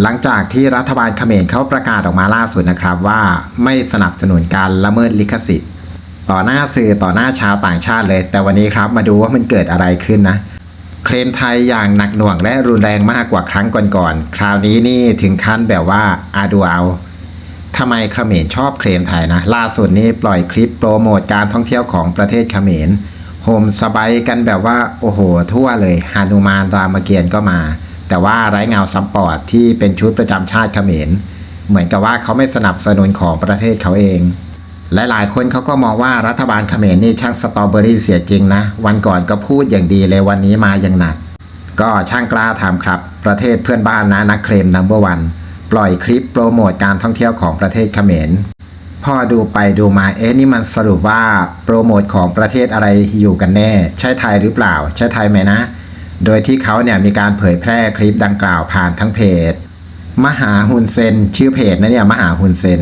หลังจากที่รัฐบาลเขมรเขาประกาศออกมาล่าสุดนะครับว่าไม่สนับสนุนการละเมิดลิขสิทธิ์ ต่อหน้าสื่อต่อหน้าชาวต่างชาติเลย แต่วันนี้ครับมาดูว่ามันเกิดอะไรขึ้นนะ เคลมไทยอย่างหนักหน่วงและรุนแรงมากกว่าครั้งก่อนๆคราวนี้นี่ถึงขั้นแบบว่าอาดูเอาทำไมเขมรชอบเคลมไทยนะ ล่าสุดนี้ปล่อยคลิปโปรโมทการท่องเที่ยวของประเทศเขมรโฮมสบายกันแบบว่าโอ้โหทั่วเลยฮานุมานรามเกียรติ์ก็มา แต่ว่าไร้เงาซัมปอร์ตที่เป็นชุดประจำชาติเขมร เหมือนกับว่าเขาไม่สนับสนุนของประเทศเขาเองหลายๆคนเขาก็มองว่ารัฐบาลเขมรนี่ช่างสตรอเบอรี่เสียจริงนะ วันก่อนก็พูดอย่างดีเลยวันนี้มาอย่างหนัก ก็ช่างกล้าทำครับ ประเทศเพื่อนบ้านนะนักเคลมนัมเบอร์วันปล่อยคลิปโปรโมทการท่องเที่ยวของประเทศเขมรพอดูไปดูมาเอ๊ะนี่มันสรุปว่าโปรโมทของประเทศอะไรอยู่กันแน่ ใช่ไทยหรือเปล่า ใช่ไทยไหมนะ โดยที่เขาเนี่ยมีการเผยแพร่คลิปดังกล่าวผ่านทั้งเพจ มหาฮุนเซนชื่อเพจนะเนี่ยมหาฮุนเซน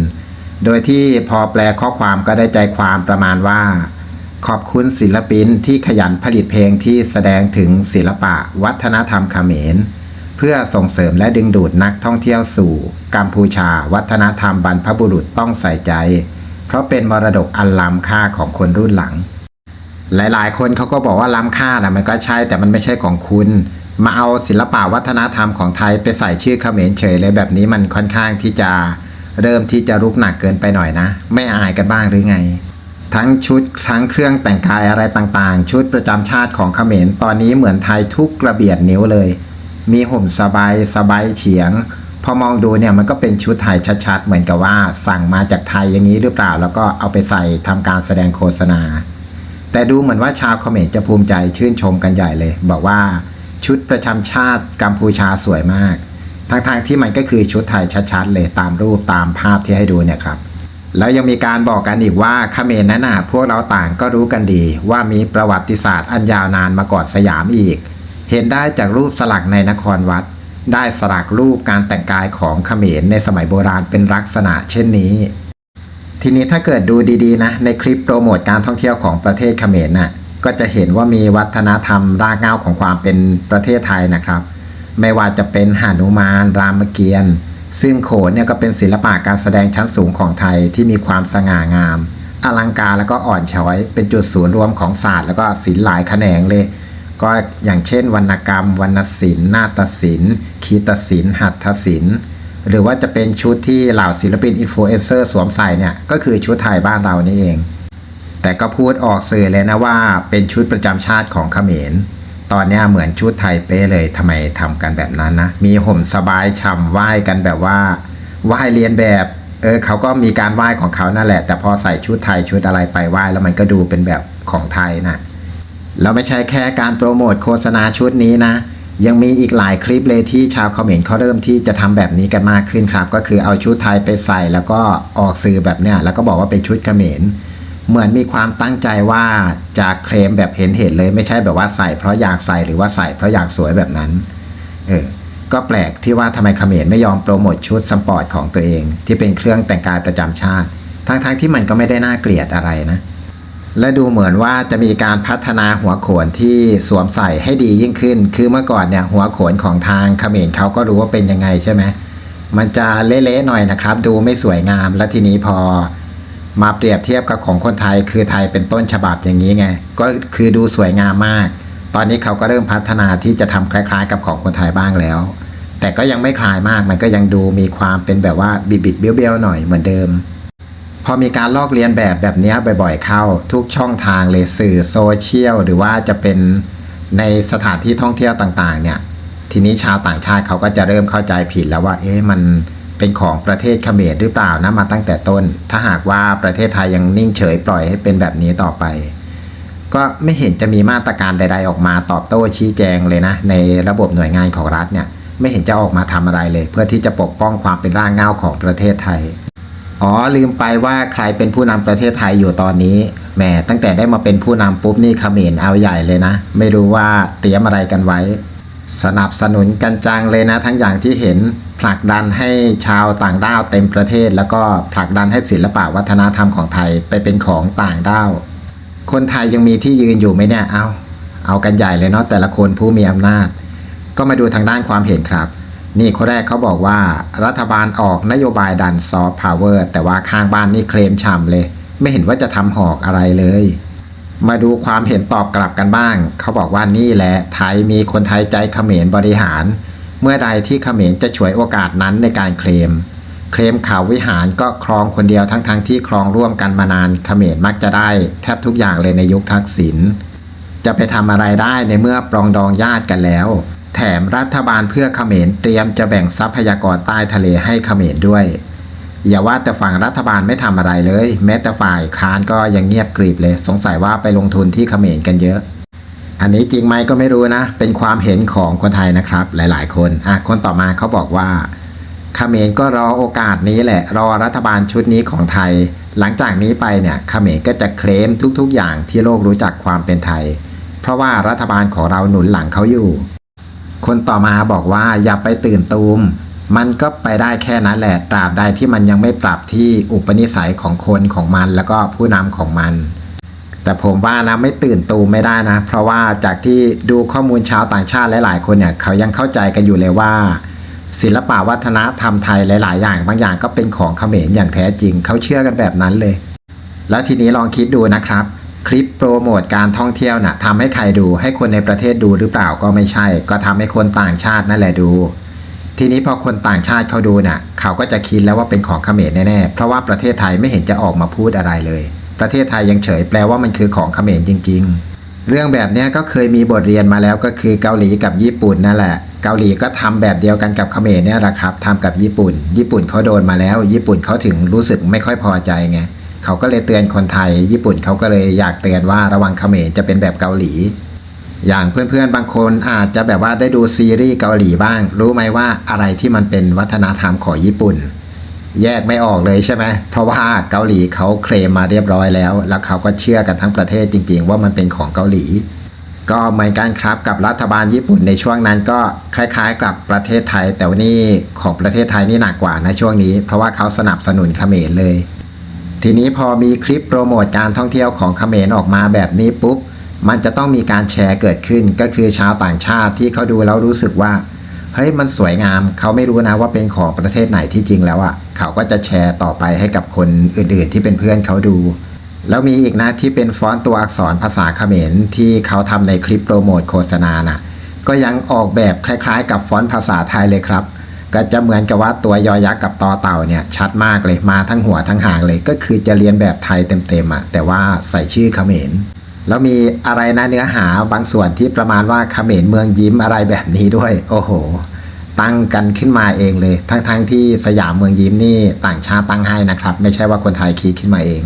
โดยที่พอแปลข้อความก็ได้ใจความประมาณว่า ขอบคุณศิลปินที่ขยันผลิตเพลงที่แสดงถึงศิลปะวัฒนธรรมเขมร เพื่อส่งเสริมและดึงดูดนักท่องเที่ยวสู่กัมพูชาวัฒนธรรมบรรพบุรุษต้องใส่ใจ เพราะเป็นมรดกอันล้ำค่าของคนรุ่นหลัง หลายๆ คนเขาก็บอกว่าล้ำค่านะมันก็ใช่แต่มันไม่ใช่ของคุณ มาเอาศิลปะวัฒนธรรมของไทยไปใส่ชื่อเขมรเฉยเลยแบบนี้มันค่อนข้างที่จะเริ่มที่จะรุกหนักเกินไปหน่อยนะ ไม่อายกันบ้างหรือไง ทั้งชุดทั้งเครื่องแต่งกายอะไรต่างๆ ชุดประจำชาติของเขมรตอนนี้เหมือนไทยทุกกระเบียดนิ้วเลย มีห่มสบายสบายเฉียง พอมองดูเนี่ยมันก็เป็นชุดไทยชัดๆ เหมือนกับว่า สั่งมาจากไทยอย่างนี้หรือเปล่า แล้วก็เอาไปใส่ทำการแสดงโฆษณา แต่ดูเหมือนว่าชาวเขมรจะภูมิใจชื่นชมกันใหญ่เลย บอกว่าชุดประจำชาติกัมพูชาสวยมากทั้งๆที่มันก็คือชุดไทยชัดๆเลยตามรูปตามภาพที่ให้ดูเนี่ยครับ แล้วยังมีการบอกกันอีกว่าเขมรนั้นน่ะพวกเราต่างก็รู้กันดี ว่ามีประวัติศาสตร์อันยาวนานมาก่อนสยามอีก เห็นได้จากรูปสลักในนครวัด ได้สลักรูปการแต่งกายของเขมรในสมัยโบราณเป็นลักษณะเช่นนี้ ทีนี้ถ้าเกิดดูดีๆนะในคลิปโปรโมทการท่องเที่ยวของประเทศเขมรน่ะก็จะเห็นว่ามีวัฒนธรรมรากเหง้าของความเป็นประเทศไทยนะครับ ไม่ว่าจะเป็นหานุมาน รามเกียรติ์ซึ่งโขนเนี่ยก็เป็นศิลปะการแสดงชั้นสูงของไทยที่มีความสง่างาม อลังการแล้วก็อ่อนช้อย เป็นจุดศูนย์รวมของศาสตร์แล้วก็ศิลป์หลายแขนงเลย ก็อย่างเช่น วรรณกรรม วรรณศิลป์นาฏศิลป์คีตศิลป์หัตถศิลป์ หรือว่าจะเป็นชุดที่เหล่าศิลปินอินฟลูเอนเซอร์สวมใส่เนี่ยก็คือชุดไทยบ้านเรานี่เอง แต่ก็พูดออกสื่อเลยนะว่าเป็นชุดประจำชาติของเขมร ตอนนี้เหมือนชุดไทยเป๊ะเลยทำไมทำกันแบบนั้นนะ มีห่มสบายช่ำไหว้กันแบบว่าไหว้เรียนแบบเออเขาก็มีการไหว้ของเขานั่นแหละ แต่พอใส่ชุดไทยชุดอะไรไปไหว้แล้วมันก็ดูเป็นแบบของไทยนะแล้วไม่ใช่แค่การโปรโมทโฆษณาชุดนี้นะ ยังมีอีกหลายคลิปเลยที่ชาวเขมรเขาเริ่มที่จะทำแบบนี้กันมากขึ้นครับ ก็คือเอาชุดไทยไปใส่แล้วก็ออกสื่อแบบเนี้ยแล้วก็บอกว่าเป็นชุดเขมรเหมือนมีความตั้งใจว่าจะเคลมแบบเห็นเห็นเลยไม่ใช่แบบว่าใส่เพราะอยากใส่หรือว่าใส่เพราะอยากสวยแบบนั้นเออก็แปลกที่ว่าทำไมเขมรไม่ยอมโปรโมทชุดสปอร์ตของตัวเอง ที่เป็นเครื่องแต่งกายประจำชาติ ทั้งๆที่มันก็ไม่ได้น่าเกลียดอะไรนะ และดูเหมือนว่าจะมีการพัฒนาหัวโขนที่สวมใส่ให้ดียิ่งขึ้น คือเมื่อก่อนเนี่ยหัวโขนของทางเขมรเขาก็รู้ว่าเป็นยังไงใช่ไหมมันจะเละๆหน่อยนะครับ ดูไม่สวยงาม และทีนี้พอ มาเปรียบเทียบกับของคนไทย คือไทยเป็นต้นฉบับอย่างนี้ไง ก็คือดูสวยงามมาก ตอนนี้เขาก็เริ่มพัฒนาที่จะทำคล้าย ๆ กับของคนไทยบ้างแล้ว แต่ก็ยังไม่คลายมาก มันก็ยังดูมีความเป็นแบบว่าบิดๆเบี้ยวๆหน่อยเหมือนเดิม พอมีการลอกเลียนแบบแบบนี้บ่อยๆเข้าทุกช่องทางเลยสื่อโซเชียลหรือว่าจะเป็นในสถานที่ท่องเที่ยวต่างๆ เนี่ย ทีนี้ชาวต่างชาติเขาก็จะเริ่มเข้าใจผิดแล้วว่า เอ๊ะมันเป็นของประเทศเขมรหรือเปล่านะมาตั้งแต่ต้น ถ้าหากว่าประเทศไทยยังนิ่งเฉยปล่อยให้เป็นแบบนี้ต่อไป ก็ไม่เห็นจะมีมาตรการใด ๆ ออกมาตอบโต้ชี้แจงเลยนะ ในระบบหน่วยงานของรัฐเนี่ย ไม่เห็นจะออกมาทำอะไรเลย เพื่อที่จะปกป้องความเป็นร่างเหง้าของประเทศไทย อ๋อลืมไปว่าใครเป็นผู้นำประเทศไทยอยู่ตอนนี้แหมตั้งแต่ได้มาเป็นผู้นำปุ๊บนี่เขมรเอาใหญ่เลยนะ ไม่รู้ว่าเตรียมอะไรกันไว้ สนับสนุนกันจังเลยนะ ทั้งอย่างที่เห็นผลักดันให้ชาวต่างด้าวเต็มประเทศ แล้วก็ผลักดันให้ศิลปะวัฒนธรรมของไทยไปเป็นของต่างด้าว คนไทยยังมีที่ยืนอยู่ไหมเนี่ยเอาเอากันใหญ่เลยเนาะแต่ละคนผู้มีอำนาจ ก็มาดูทางด้านความเห็นครับ นี่คนแรกเขาบอกว่ารัฐบาลออกนโยบายดันซอฟต์พาวเวอร์แต่ว่าข้างบ้านนี่เคลมฉ่ำเลย ไม่เห็นว่าจะทำหอกอะไรเลย มาดูความเห็นตอบกลับกันบ้าง เขาบอกว่านี่แหละไทยมีคนไทยใจเขมรบริหาร เมื่อใดที่เขมรจะฉวยโอกาสนั้นในการเคลม เคลมข่าววิหารก็ครองคนเดียวทั้งๆทที่ครองร่วมกันมานานเขมรมักจะได้ แทบทุกอย่างเลยในยุคทักษิณจะไปทำอะไรได้ในเมื่อปรองดองญาติกันแล้ว แถมรัฐบาลเพื่อเขมรเตรียมจะแบ่งทรัพยากรใต้ทะเลให้เขมรด้วย อย่าว่าแต่ฝั่งรัฐบาลไม่ทำอะไรเลย แม้แต่ฝ่ายค้านก็ยังเงียบกริบเลย สงสัยว่าไปลงทุนที่เขมรกันเยอะ อันนี้จริงไหมก็ไม่รู้นะ เป็นความเห็นของคนไทยนะครับ หลาย ๆ คนอะคนต่อมาเขาบอกว่าเขมรก็รอโอกาสนี้แหละ รอรัฐบาลชุดนี้ของไทย หลังจากนี้ไปเนี่ยเขมรก็จะเคลมทุกๆ อย่างที่โลกรู้จักความเป็นไทย เพราะว่ารัฐบาลของเราหนุนหลังเขาอยู่ คนต่อมาบอกว่าอย่าไปตื่นตูม มันก็ไปได้แค่นั้นแหละ ตราบใดที่มันยังไม่ปรับที่อุปนิสัยของคนของมันแล้วก็ผู้นำของมัน แต่ผมว่านะไม่ตื่นตูมไม่ได้นะ เพราะว่าจากที่ดูข้อมูลชาวต่างชาติหลาย ๆ คนเนี่ยเขายังเข้าใจกันอยู่เลยว่า ศิลปะวัฒนธรรมไทยหลาย ๆ อย่าง บางอย่างก็เป็นของเขมรอย่างแท้จริง เขาเชื่อกันแบบนั้นเลย แล้วทีนี้ลองคิดดูนะครับ คลิปโปรโมทการท่องเที่ยวน่ะทำให้ใครดูให้คนในประเทศดูหรือเปล่าก็ไม่ใช่ ก็ทำให้คนต่างชาตินั่นแหละดู ทีนี้พอคนต่างชาติเขาดูน่ะ เขาก็จะคิดแล้วว่าเป็นของเขมรแน่ๆเพราะว่าประเทศไทยไม่เห็นจะออกมาพูดอะไรเลย ประเทศไทยยังเฉยแปลว่ามันคือของเขมรจริง ๆ เรื่องแบบนี้ก็เคยมีบทเรียนมาแล้วก็คือเกาหลีกับญี่ปุ่นนั่นแหละเกาหลีก็ทำแบบเดียวกันกับเขมรเนี่ยแหละครับทำกับญี่ปุ่น ญี่ปุ่นเขาโดนมาแล้ว ญี่ปุ่นเขาถึงรู้สึกไม่ค่อยพอใจไง เขาก็เลยเตือนคนไทย ญี่ปุ่นเขาก็เลยอยากเตือนว่าระวังเขมรจะเป็นแบบเกาหลี อย่างเพื่อนๆบางคนอาจจะแบบว่าได้ดูซีรีส์เกาหลีบ้าง รู้ไหมว่าอะไรที่มันเป็นวัฒนธรรมของญี่ปุ่น แยกไม่ออกเลยใช่ไหมเพราะว่าเกาหลีเขาเคลมมาเรียบร้อยแล้ว แล้วเขาก็เชื่อกันทั้งประเทศจริง ๆ ว่ามันเป็นของเกาหลีก็เหมือนกันครับกับรัฐบาลญี่ปุ่นในช่วงนั้นก็คล้ายๆ กับประเทศไทย แต่ว่านี่ของประเทศไทยนี่หนักกว่านะช่วงนี้ เพราะว่าเขาสนับสนุนเขมรเลย ทีนี้พอมีคลิปโปรโมทการท่องเที่ยวของเขมรออกมาแบบนี้ปุ๊บ มันจะต้องมีการแชร์เกิดขึ้นก็คือชาวต่างชาติที่เขาดูแล้วรู้สึกว่าเฮ้ยมันสวยงามเขาไม่รู้นะว่าเป็นของประเทศไหนที่จริงแล้วอะ่ะเขาก็จะแชร์ต่อไปให้กับคนอื่นๆ ที่เป็นเพื่อนเขาดู แล้วมีอีกนะที่เป็นฟอนต์ตัวอักษรภาษาเขมรที่เขาทำในคลิปโปรโมทโฆษณาน่ะก็ยังออกแบบคล้ายๆ กับฟอนต์ภาษาไทยเลยครับ ก็จะเหมือนกับว่าตัวยอยักษ์กับตอเต่าเนี่ยชัดมากเลยมาทั้งหัวทั้งหางเลย ก็คือจะเรียนแบบไทยเต็มๆอะแต่ว่าใส่ชื่อเขมรแล้วมีอะไรนะเนื้อหาบางส่วนที่ประมาณว่าเขมรเมืองยิ้มอะไรแบบนี้ด้วย โอ้โห ตั้งกันขึ้นมาเองเลย ทั้งๆทที่สยามเมืองยิ้มนี่ต่างชาติตั้งให้นะครับ ไม่ใช่ว่าคนไทยคิดขึ้นมาเอง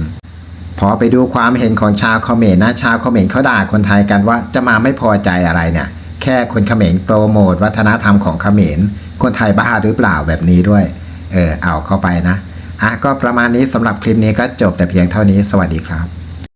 พอไปดูความเห็นของชาวเขมรนะชาวเขมรเขาด่าคนไทยกันว่าจะมาไม่พอใจอะไรเนี่ยแค่คนเขมรโปรโมทวัฒนธรรมของเขมร คนไทยบ้าหรือเปล่าแบบนี้ด้วย เออเอาเข้าไปนะอะก็ประมาณนี้สำหรับคลิปนี้ก็จบแต่เพียงเท่านี้สวัสดีครับ